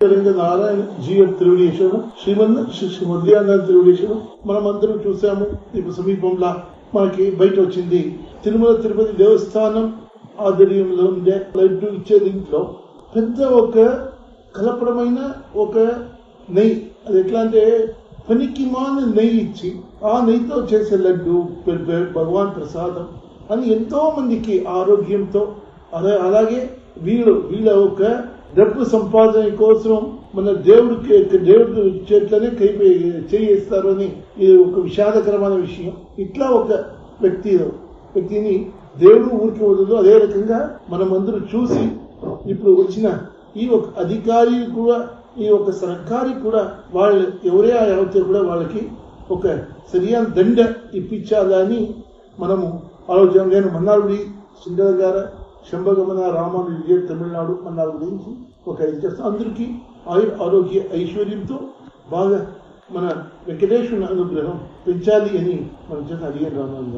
Narayana GF Telugu Desam Shriman Shri ముద్రయాంగ Telugu Desam మనం అందరం చూసాము ఇప్పుడు సమీపంలో మనకి బయట వచ్చింది. తిరుమల తిరుపతి దేవస్థానం ఆధ్వర్యంలో ఉండే లడ్డు ఇచ్చే దీంట్లో పెద్ద ఒక కలపడమైన ఒక నెయ్యి. అది ఎట్లా అంటే పనికిమాని నెయ్యి ఇచ్చి ఆ నెయ్యితో చేసే లడ్డు భగవాన్ ప్రసాదం అని ఎంతో మందికి ఆరోగ్యంతో అదే అలాగే వీళ్ళు వీళ్ళ ఒక డబ్బు సంపాదన కోసం మన దేవుడికి దేవుడి చేట్లనే కై చేయిస్తారు అని ఇది ఒక విషాదకరమైన విషయం. ఇట్లా ఒక వ్యక్తి వ్యక్తిని దేవుడు ఊరికి వదలదు అదే రకంగా మనం అందరూ చూసి ఇప్పుడు వచ్చిన ఈ ఒక అధికారి కూడా ఈ ఒక సర్కారి కూడా వాళ్ళు ఎవరే అయితే కూడా వాళ్ళకి ఒక సరియైన దండ ఇప్పించాలని మనము ఆలోచన నేను మన్నారుడి సుందర గారు శంభగమన రామాను విజయ తమిళనాడు అన్న గురించి ఒక ఇది చేస్తాం. అందరికీ ఆయుర్ ఆరోగ్య ఐశ్వర్యంతో బాగా మన వెంకటేశ్వర అనుగ్రహం పెంచాలి అని మనం చేసిన అడిగాను రామాను